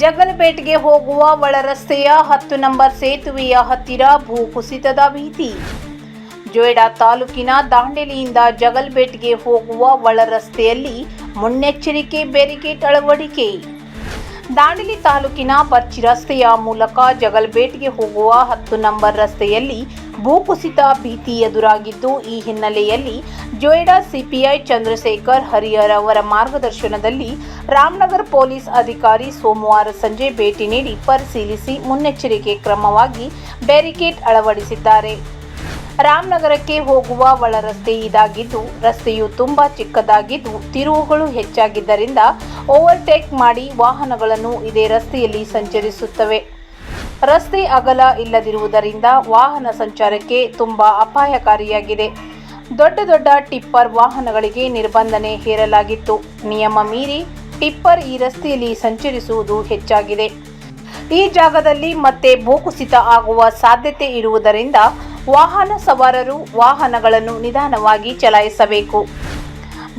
ಜಗಲ್ಬೇಟ್ಗೆ ಹೋಗುವ ಒಳ ರಸ್ತೆಯ ಹತ್ತು ನಂಬರ್ ಸೇತುವೆಯ ಹತ್ತಿರ ಭೂ ಕುಸಿತದ ಭೀತಿ. ಜೊಯ್ಡಾ ತಾಲೂಕಿನ ದಾಂಡೇಲಿಯಿಂದ ಜಗಲ್ಬೇಟ್ಗೆ ಹೋಗುವ ಒಳ ರಸ್ತೆಯಲ್ಲಿ ಮುನ್ನೆಚ್ಚರಿಕೆ ಬ್ಯಾರಿಕೇಡ್ ಅಳವಡಿಕೆ ದಾಂಡೇಲಿ ತಾಲೂಕಿನ ಬರ್ಚಿ ರಸ್ತೆಯ ಮೂಲಕ ಜಗಲ್ಬೇಟ್ಗೆ ಹೋಗುವ ಹತ್ತು ನಂಬರ್ ರಸ್ತೆಯಲ್ಲಿ ಭೂಕುಸಿತ ಭೀತಿ ಎದುರಾಗಿದ್ದು ಈ ಹಿನ್ನೆಲೆಯಲ್ಲಿ ಜೊಯ್ಡಾ ಸಿಪಿಐ ಚಂದ್ರಶೇಖರ್ ಹರಿಹರ್ ಅವರ ಮಾರ್ಗದರ್ಶನದಲ್ಲಿ ರಾಮನಗರ ಪೊಲೀಸ್ ಅಧಿಕಾರಿ ಸೋಮವಾರ ಸಂಜೆ ಭೇಟಿ ನೀಡಿ ಪರಿಶೀಲಿಸಿ ಮುನ್ನೆಚ್ಚರಿಕೆ ಕ್ರಮವಾಗಿ ಬ್ಯಾರಿಕೇಡ್ ಅಳವಡಿಸಿದ್ದಾರೆ. ರಾಮನಗರಕ್ಕೆ ಹೋಗುವ ಒಳರಸ್ತೆ ಇದಾಗಿದ್ದು, ರಸ್ತೆಯು ತುಂಬಾ ಚಿಕ್ಕದಾಗಿದ್ದು, ತಿರುವುಗಳು ಹೆಚ್ಚಾಗಿದ್ದರಿಂದ ಓವರ್ಟೇಕ್ ಮಾಡಿ ವಾಹನಗಳನ್ನು ಇದೇ ರಸ್ತೆಯಲ್ಲಿ ಸಂಚರಿಸುತ್ತವೆ. ರಸ್ತೆ ಅಗಲ ಇಲ್ಲದಿರುವುದರಿಂದ ವಾಹನ ಸಂಚಾರಕ್ಕೆ ತುಂಬಾ ಅಪಾಯಕಾರಿಯಾಗಿದೆ. ದೊಡ್ಡ ದೊಡ್ಡ ಟಿಪ್ಪರ್ ವಾಹನಗಳಿಗೆ ನಿರ್ಬಂಧನೆ ಹೇರಲಾಗಿತ್ತು. ನಿಯಮ ಮೀರಿ ಟಿಪ್ಪರ್ ಈ ರಸ್ತೆಯಲ್ಲಿ ಸಂಚರಿಸುವುದು ಹೆಚ್ಚಾಗಿದೆ. ಈ ಜಾಗದಲ್ಲಿ ಮತ್ತೆ ಭೂಕುಸಿತ ಆಗುವ ಸಾಧ್ಯತೆ ಇರುವುದರಿಂದ ವಾಹನ ಸವಾರರು ವಾಹನಗಳನ್ನು ನಿಧಾನವಾಗಿ ಚಲಾಯಿಸಬೇಕು.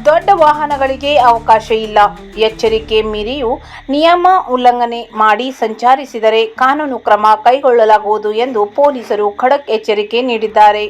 ದೊಡ್ಡ ವಾಹನಗಳಿಗೆ ಅವಕಾಶ ಇಲ್ಲ. ಎಚ್ಚರಿಕೆ ಮೀರಿಯೂ ನಿಯಮ ಉಲ್ಲಂಘನೆ ಮಾಡಿ ಸಂಚರಿಸಿದರೆ ಕಾನೂನು ಕ್ರಮ ಕೈಗೊಳ್ಳಲಾಗುವುದು ಎಂದು ಪೊಲೀಸರು ಖಡಕ್ ಎಚ್ಚರಿಕೆ ನೀಡಿದ್ದಾರೆ.